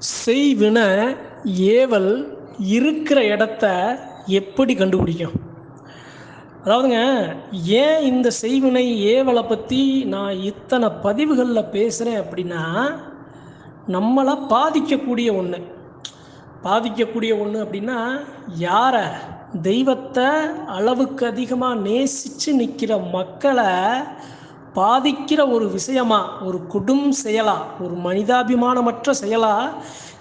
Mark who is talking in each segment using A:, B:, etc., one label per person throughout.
A: செய்வின ஏவல் இருக்கிற இடத்த எப்படி கண்டுபிடிக்கும்? அதாவதுங்க ஏன் இந்த செய்வினை ஏவலை பற்றி நான் இத்தனை பதிவுகளில் பேசுகிறேன் அப்படின்னா நம்மளை பாதிக்கக்கூடிய ஒன்று பாதிக்கக்கூடிய ஒன்று அப்படின்னா யாரை? தெய்வத்தை அளவுக்கு அதிகமாக நேசித்து நிற்கிற மக்களை பாதிக்கிற ஒரு விஷயமா ஒரு கொடும் செயலா ஒரு மனிதாபிமானமற்ற செயலா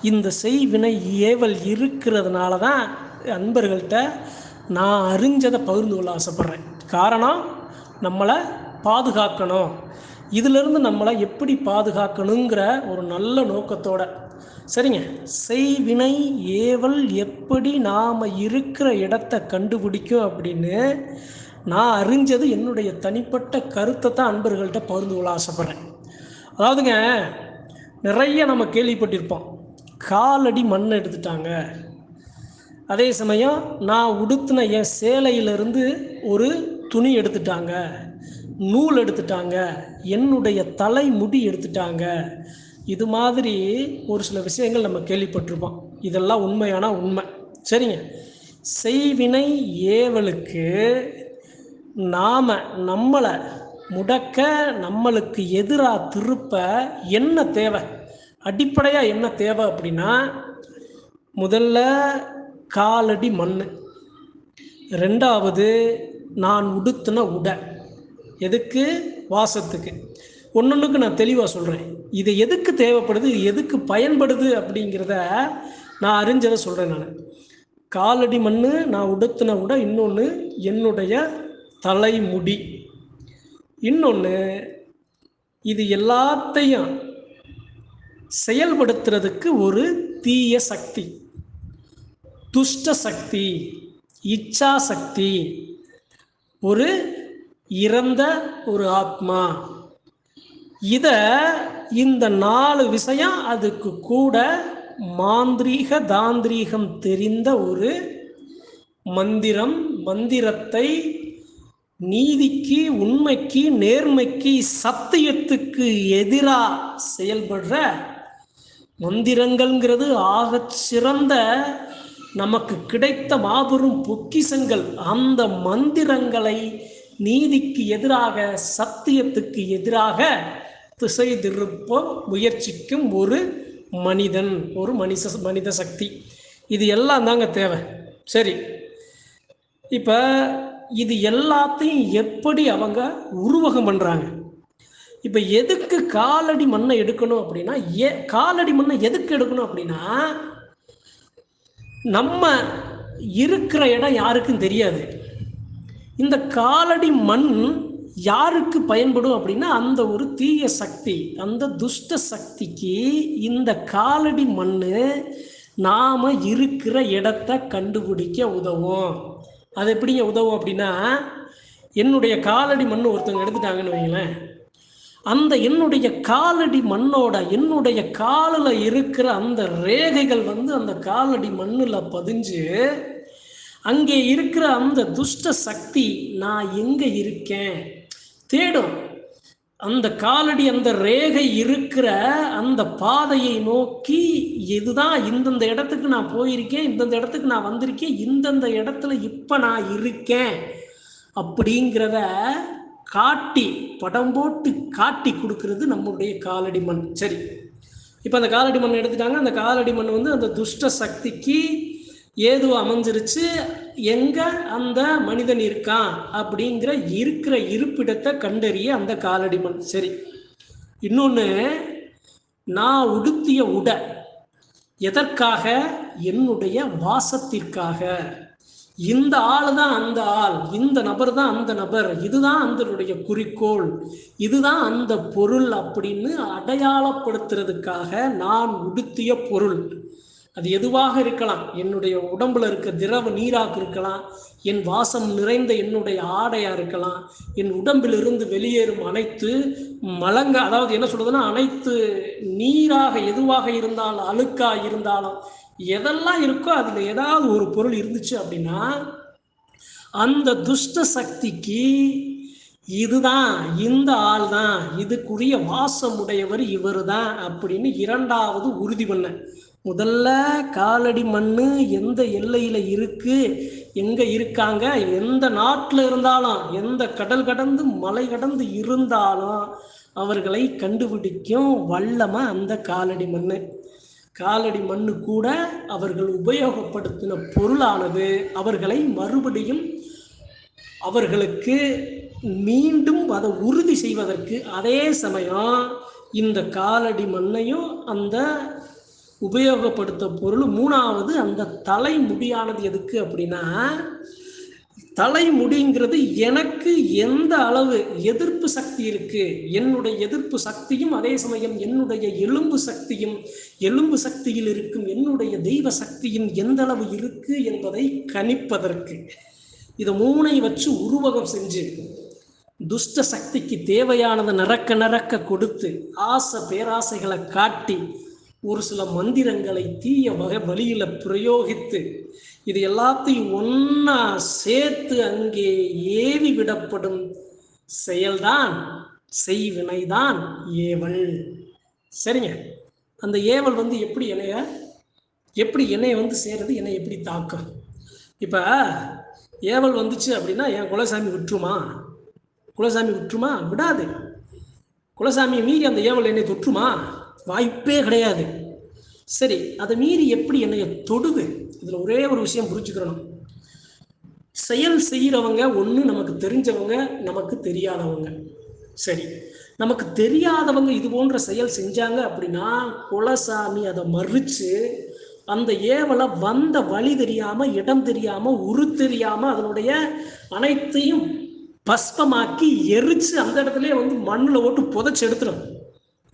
A: இந்த செய்வினை ஏவல் இருக்கிறதுனால தான் அன்பர்கள்ட்ட நான் அறிஞ்சதை பகிர்ந்து கொள்ள ஆசைப்பட்றேன். காரணம் நம்மளை பாதுகாக்கணும். இதிலிருந்து நம்மளை எப்படி பாதுகாக்கணுங்கிற ஒரு நல்ல நோக்கத்தோட. சரிங்க செய்வினை ஏவல் எப்படி நாம் இருக்கிற இடத்த கண்டுபிடிக்கும் அப்படின்னு நான் அறிஞ்சது என்னுடைய தனிப்பட்ட கருத்தை தான் அன்பர்கள்ட்ட பகிர்ந்து கொள்ள ஆசைப்பட்றேன். அதாவதுங்க நிறைய நம்ம கேள்விப்பட்டிருப்போம். காலடி மண் எடுத்துட்டாங்க. அதே சமயம் நான் உடுத்தின என் சேலையிலிருந்து ஒரு துணி எடுத்துட்டாங்க. நூல் எடுத்துட்டாங்க. என்னுடைய தலைமுடி எடுத்துட்டாங்க. இது மாதிரி ஒரு சில விஷயங்கள் நம்ம கேள்விப்பட்டிருப்போம். இதெல்லாம் உண்மையான உண்மை? சரிங்க. செய்வினை ஏவலுக்கு நாம் நம்மளை முடக்க நம்மளுக்கு எதிராக திருப்ப என்ன தேவை? அடிப்படையாக என்ன தேவை அப்படின்னா முதல்ல காலடி மண் ரெண்டாவது நான் உடுத்தின உடை. எதுக்கு? வாசத்துக்கு. ஒன்னொன்றுக்கு நான் தெளிவாக சொல்கிறேன் இது எதுக்கு தேவைப்படுது? இது எதுக்கு பயன்படுது அப்படிங்கிறத நான் அறிஞ்சதை சொல்கிறேன் நான். காலடி மண் நான் உடுத்தின உடை. இன்னொன்று என்னுடைய தலைமுடி. இன்னொன்று இது எல்லாத்தையும் செயல்படுத்துறதுக்கு ஒரு தீய சக்தி. துஷ்ட சக்தி இச்சா சக்தி ஒரு இறந்த ஒரு ஆத்மா. இதை இந்த நாலு விஷயம் அதுக்கு கூட மாந்திரீக தாந்திரீகம் தெரிந்த ஒரு மந்திரம் மந்திரத்தை நீதிக்கு உண்மைக்கு நேர்மைக்கு சத்தியத்துக்கு எதிராக செயல்படுற மந்திரங்கள்ங்கிறது ஆக சிறந்த நமக்கு கிடைத்த மாபெரும் பொக்கிசங்கள் அந்த மந்திரங்களை நீதிக்கு எதிராக சத்தியத்துக்கு எதிராக திசை திருப்ப முயற்சிக்கும் ஒரு மனிதன் ஒரு மனித மனித சக்தி. இது எல்லாம் தாங்க தேவை. சரி. இப்போ இது எல்லாத்தையும் எப்படி அவங்க உருவகம் பண்ணுறாங்க இப்போ எதுக்கு காலடி மண்ணை எடுக்கணும் அப்படின்னா ஏ காலடி மண்ணை எதுக்கு எடுக்கணும் அப்படின்னா நம்ம இருக்கிற இடம் யாருக்கும் தெரியாது. இந்த காலடி மண் யாருக்கு பயன்படும் அப்படின்னா அந்த ஒரு தீய சக்தி அந்த துஷ்ட சக்திக்கு இந்த காலடி மண் நாம் இருக்கிற இடத்த கண்டுபிடிக்க உதவும். அது எப்படிங்க உதவும் அப்படின்னா என்னுடைய காலடி மண் ஒருத்தவங்க எடுத்துட்டாங்கன்னு வைங்களேன் அந்த என்னுடைய காலடி மண்ணோட என்னுடைய காலில் இருக்கிற அந்த ரேகைகள் வந்து அந்த காலடி மண்ணில் பதிஞ்சு அங்கே இருக்கிற அந்த துஷ்ட சக்தி நான் எங்கே இருக்கேன்? தேடும். அந்த காலடி அந்த ரேகை இருக்கிற அந்த பாதையை நோக்கி இதுதான் இந்தந்த இடத்துக்கு நான் போயிருக்கேன் இந்தந்த இடத்துக்கு நான் வந்திருக்கேன் இந்தந்த இடத்துல இப்போ நான் இருக்கேன் அப்படிங்கிறத காட்டி படம் போட்டு காட்டி கொடுக்கறது நம்மளுடைய காலடி மண். சரி. இப்போ அந்த காலடி மண் எடுத்துட்டாங்க. அந்த காலடி மண் வந்து அந்த துஷ்ட சக்திக்கு ஏதோ அமைஞ்சிருச்சு. எங்க அந்த மனிதன் இருக்கான் அப்படிங்கிற இருக்கிற இருப்பிடத்தை கண்டறிய அந்த காலடி மண் சரி. இன்னொன்று நான் உடுத்திய உடை எதற்காக? என்னுடைய வாசத்திற்காக. இந்த ஆள் தான் அந்த ஆள் இந்த நபர் தான் அந்த நபர் இதுதான் அந்தனுடைய குறிக்கோள் இதுதான் அந்த பொருள் அப்படின்னு அடையாளப்படுத்துறதுக்காக நான் உடுத்திய பொருள். அது எதுவாக இருக்கலாம்? என்னுடைய உடம்புல இருக்க திரவ நீராக இருக்கலாம். என் வாசம் நிறைந்த என்னுடைய ஆடையா இருக்கலாம். என் உடம்பிலிருந்து வெளியேறும் அனைத்து மலங்க அதாவது என்ன சொல்றதுன்னா அனைத்து நீராக எதுவாக இருந்தாலும் அழுக்கா இருந்தாலும் எதெல்லாம் இருக்கோ அதில் ஏதாவது ஒரு பொருள் இருந்துச்சு அப்படின்னா அந்த துஷ்ட சக்திக்கு இதுதான் இந்த ஆள் தான் இதுக்குரிய வாசம் உடையவர் இவர் தான் அப்படின்னு இரண்டாவது உறுதி பண்ண. முதல்ல காலடி மண்ணு எந்த எல்லையில் இருக்கு? எங்க இருக்காங்க? எந்த நாட்டில் இருந்தாலும் எந்த கடல் கடந்து மலை கடந்து இருந்தாலும் அவர்களை கண்டுபிடிக்கும் வல்லமை அந்த காலடி மண்ணு. காலடி மண்ணு கூட அவர்கள் உபயோகப்படுத்தின பொருளானது. அவர்களை மறுபடியும் அவர்களுக்கு மீண்டும் அதை உறுதி செய்வதற்கு அதே சமயம் இந்த காலடி மண்ணையும் அந்த உபயோகப்படுத்த பொருள். மூணாவது அந்த தலைமுடியானது எதுக்கு அப்படின்னா தலைமுடிங்கிறது எனக்கு எந்த அளவு எதிர்ப்பு சக்தி இருக்கு. என்னுடைய எதிர்ப்பு சக்தியும் அதே சமயம் என்னுடைய எலும்பு சக்தியும் எலும்பு சக்தியில் இருக்கும் என்னுடைய தெய்வ சக்தியும் எந்த அளவு இருக்கு என்பதை கணிப்பதற்கு. இதை மூனை வச்சு உருவகம் செஞ்சு துஷ்ட சக்திக்கு தேவையானதை நிறக்க நிறக்க கொடுத்து ஆசை பேராசைகளை காட்டி ஒரு சில மந்திரங்களை தீய வகை வழியில பிரயோகித்து இது எல்லாத்தையும் ஒன்னா சேர்த்து அங்கே ஏவி விடப்படும் செயல்தான் செய்வினைதான் ஏவல். சரிங்க. அந்த ஏவல் வந்து எப்படி என்னைய எப்படி என்னைய வந்து சேருது என்னை எப்படி தாக்கும்? இப்போ ஏவல் வந்துச்சு அப்படின்னா என் குலசாமி விட்டுருமா? குலசாமி விட்டுருமா? விடாது. குலசாமியை மீறி அந்த ஏவல் என்னை தொற்றுமா? வாய்ப்பே கிடையாது. சரி அதை மீறி எப்படி என்னைய தொடுது? இதில் ஒரே ஒரு விஷயம் புரிஞ்சுக்கிறணும் செயல் செய்கிறவங்க ஒன்று நமக்கு தெரிஞ்சவங்க நமக்கு தெரியாதவங்க. சரி நமக்கு தெரியாதவங்க இது போன்ற செயல் செஞ்சாங்க அப்படின்னா குலசாமி அதை மறுச்சு அந்த ஏவலை வந்த வழி தெரியாம இடம் தெரியாம உரு தெரியாம அதனுடைய அனைத்தையும் பஸ்பமாக்கி எரிச்சு அந்த இடத்துல வந்து மண்ணில் ஓட்டு புதைச்சு எடுத்துடும்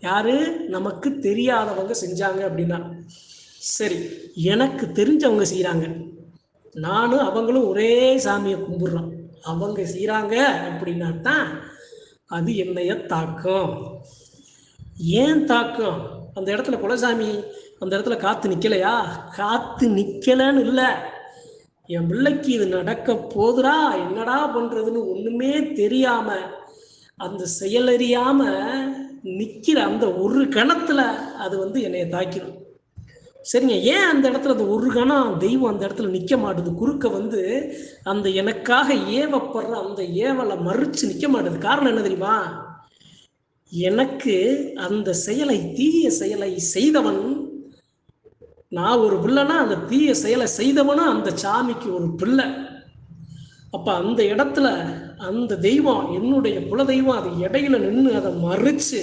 A: யாரு? நமக்கு தெரியாதவங்க செஞ்சாங்க அப்படின்னா. சரி எனக்கு தெரிஞ்சவங்க செய்கிறாங்க நானும் அவங்களும் ஒரே சாமியை கும்பிட்றோம். அவங்க செய்கிறாங்க அப்படின்னா தான் அது என்னைய தாக்கம். ஏன் தாக்கம்? அந்த இடத்துல குலசாமி அந்த இடத்துல காத்து நிற்கலையா காத்து நிற்கலன்னு இல்லை. என் பிள்ளைக்கு இது நடக்க போதுடா என்னடா பண்ணுறதுன்னு ஒன்றுமே தெரியாம அந்த செயலறியாமல் நிற்கிற அந்த ஒரு கணத்தில் அது வந்து என்னைய தாக்கிடும் சரிங்க ஏன் அந்த இடத்துல அந்த ஒரு கணம் தெய்வம் அந்த இடத்துல நிற்க மாட்டுது? குறுக்க வந்து அந்த எனக்காக ஏவப்படுற அந்த ஏவலை மறுச்சு நிற்க மாட்டுது. காரணம் என்ன தெரியுமா? எனக்கு அந்த செயலை தீய செயலை செய்தவன் நான் ஒரு பிள்ளைனா அந்த தீய செயலை செய்தவனும் அந்த சாமிக்கு ஒரு பிள்ளை. அப்போ அந்த இடத்துல அந்த தெய்வம் என்னுடைய குல தெய்வம் அது இடையில நின்று அதை மறுச்சு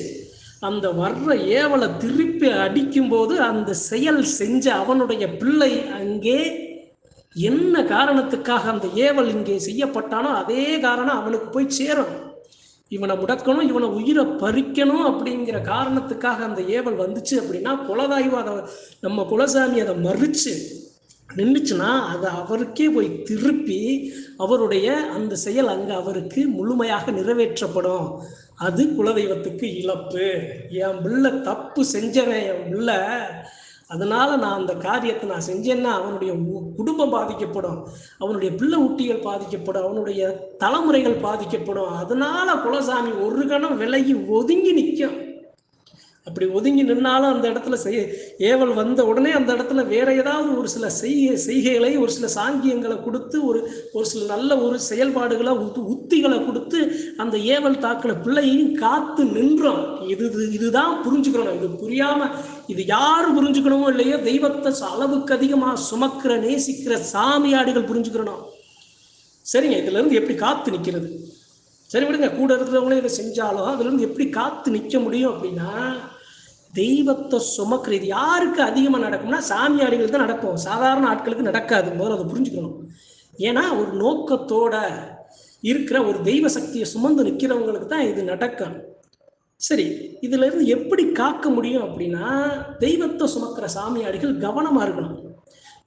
A: அந்த வர்ற ஏவலை திருப்பி அடிக்கும்போது அந்த செயல் செஞ்ச அவனுடைய பிள்ளை அங்கே என்ன காரணத்துக்காக அந்த ஏவல் இங்கே செய்யப்பட்டானோ அதே காரணம் அவனுக்கு போய் சேரும் இவனை முடக்கணும் இவனை உயிரை பறிக்கணும் அப்படிங்கிற காரணத்துக்காக அந்த ஏவல் வந்துச்சு அப்படின்னா குலதாய்வு அதை நம்ம குலசாமி அதை மறுச்சு நின்றுச்சுன்னா அதை அவருக்கே போய் திருப்பி அவருடைய அந்த செயல் அங்கே அவருக்கு முழுமையாக நிறைவேற்றப்படும். அது குலதெய்வத்துக்கு இழப்பு. என் பிள்ளை தப்பு செஞ்சவன் என் பிள்ளை. அதனால நான் அந்த காரியத்தை நான் செஞ்சேன்னா அவனுடைய உ- குடும்பம் பாதிக்கப்படும். அவனுடைய பிள்ளை ஊட்டிகள் பாதிக்கப்படும். அவனுடைய தலைமுறைகள் பாதிக்கப்படும். அதனால குலசாமி ஒரு கணம் விலகி ஒதுங்கி நிற்கும் அப்படி ஒதுங்கி நின்னாலும் அந்த இடத்துல செய் ஏவல் வந்த உடனே அந்த இடத்துல வேற ஏதாவது ஒரு சில செய்கை செய்கைகளை ஒரு சில சாங்கியங்களை கொடுத்து ஒரு ஒரு சில நல்ல ஒரு செயல்பாடுகளை உத்து உத்திகளை கொடுத்து அந்த ஏவல் தாக்கின பிள்ளையையும் காத்து நின்றோம். இது இது- இதுதான் புரிஞ்சுக்கணும். இது புரியாம இது யார் புரிஞ்சுக்கணுமோ இல்லையோ தெய்வத்தை அளவுக்கு அதிகமாக சுமக்கிற நேசிக்கிற சாமியாடிகள் புரிஞ்சுக்கிறணும் சரிங்க இதுல இருந்து எப்படி காத்து நிற்கிறது சரி விடுங்க கூட இருக்கிறவங்களே இதை செஞ்சாலும் அதுலேருந்து எப்படி காத்து நிற்க முடியும் அப்படின்னா தெய்வத்தை சுமக்கிற இது யாருக்கு அதிகமாக நடக்கும்னா சாமியாரிகள் தான் நடக்கும். சாதாரண ஆட்களுக்கு நடக்காது. முதல்ல அதை புரிஞ்சுக்கணும். ஏன்னா ஒரு நோக்கத்தோட இருக்கிற ஒரு தெய்வ சக்தியை சுமந்து நிற்கிறவங்களுக்கு தான் இது நடக்கும். சரி இதுல இருந்து எப்படி காக்க முடியும் அப்படின்னா தெய்வத்தை சுமக்கிற சாமியாடிகள் கவனமா இருக்கணும்.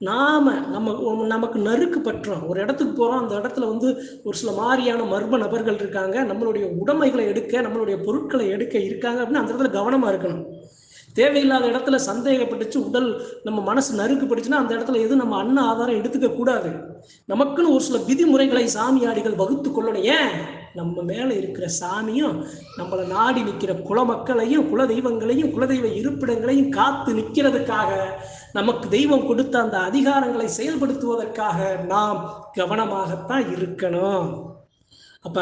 A: நாம நம்ம நமக்கு நறுக்கு பற்றோம் ஒரு இடத்துக்கு போறோம் அந்த இடத்துல வந்து ஒரு சில மாதிரியான மர்ம நபர்கள் இருக்காங்க. நம்மளுடைய உடைமைகளை எடுக்க நம்மளுடைய பொருட்களை எடுக்க இருக்காங்க அப்படின்னு அந்த இடத்துல கவனமா இருக்கணும். தேவையில்லாத இடத்துல சந்தேகப்பட்டுச்சு உடல் நம்ம மனசு நறுக்குப்பட்டுச்சுன்னா அந்த இடத்துல எதுவும் நம்ம அன்ன ஆதாரம் எடுத்துக்க கூடாது. நமக்குன்னு ஒரு சில விதிமுறைகளை சாமியாடிகள் வகுத்து கொள்ளணும். ஏன்? நம்ம மேலே இருக்கிற சாமியும் நம்மளை நாடி நிற்கிற குல மக்களையும் குல தெய்வங்களையும் குலதெய்வ இருப்பிடங்களையும் காத்து நிற்கிறதுக்காக நமக்கு தெய்வம் கொடுத்த அந்த அதிகாரங்களை செயல்படுத்துவதற்காக நாம் கவனமாகத்தான் இருக்கணும். அப்ப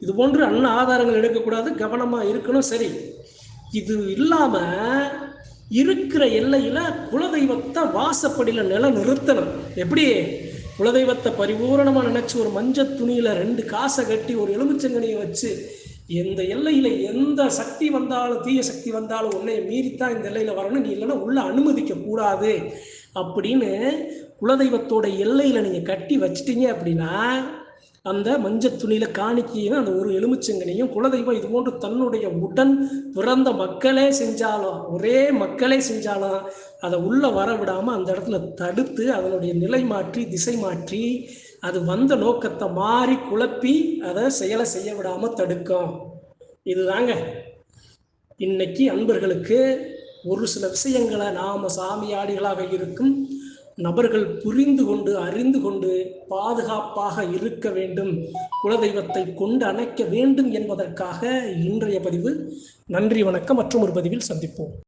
A: இது போன்று அன்ன ஆதாரங்கள் எடுக்கக்கூடாது கவனமா இருக்கணும் சரி. இது இல்லாம இருக்கிற எல்லையில குலதெய்வத்தை வாசப்படியில நில நிறுத்தணும் எப்படி? குலதெய்வத்தை பரிபூரணமா நினைச்சு ஒரு மஞ்சள் துணியில ரெண்டு காசை கட்டி ஒரு எலுமிச்சங்கனியை வச்சு எந்த எல்லையில எந்த சக்தி வந்தாலும் தீய சக்தி வந்தாலும் உன்னைய மீறித்தான் இந்த எல்லையில வரணும் நீ இல்லைன்னா உள்ள அனுமதிக்க கூடாது அப்படின்னு குலதெய்வத்தோட எல்லையில நீங்க கட்டி வச்சிட்டீங்க அப்படின்னா அந்த மஞ்சள் துணியில காணிக்கையும் அந்த ஒரு எலுமிச்சங்கனையும் குலதெய்வம் இது போன்று தன்னுடைய உடன் பிறந்த மக்களே செஞ்சாலும் ஒரே மக்களே செஞ்சாலும் அதை உள்ள வர விடாம அந்த இடத்துல தடுத்து அதனுடைய நிலை மாற்றி திசை மாற்றி அது வந்த நோக்கத்தை மாறி குழப்பி அதை செயலை செய்ய விடாம தடுக்கும். இதுதாங்க. இன்னைக்கு அன்பர்களுக்கு ஒரு சில விஷயங்களை நாம சாமியாடிகளாக இருக்கும் நபர்கள் புரிந்து கொண்டு அறிந்து கொண்டு பாதுகாப்பாக இருக்க வேண்டும் குலதெய்வத்தை கொண்டு அணைக்க வேண்டும் என்பதற்காக இன்றைய பதிவு. நன்றி வணக்கம் மற்றும் ஒரு பதிவில் சந்திப்போம்.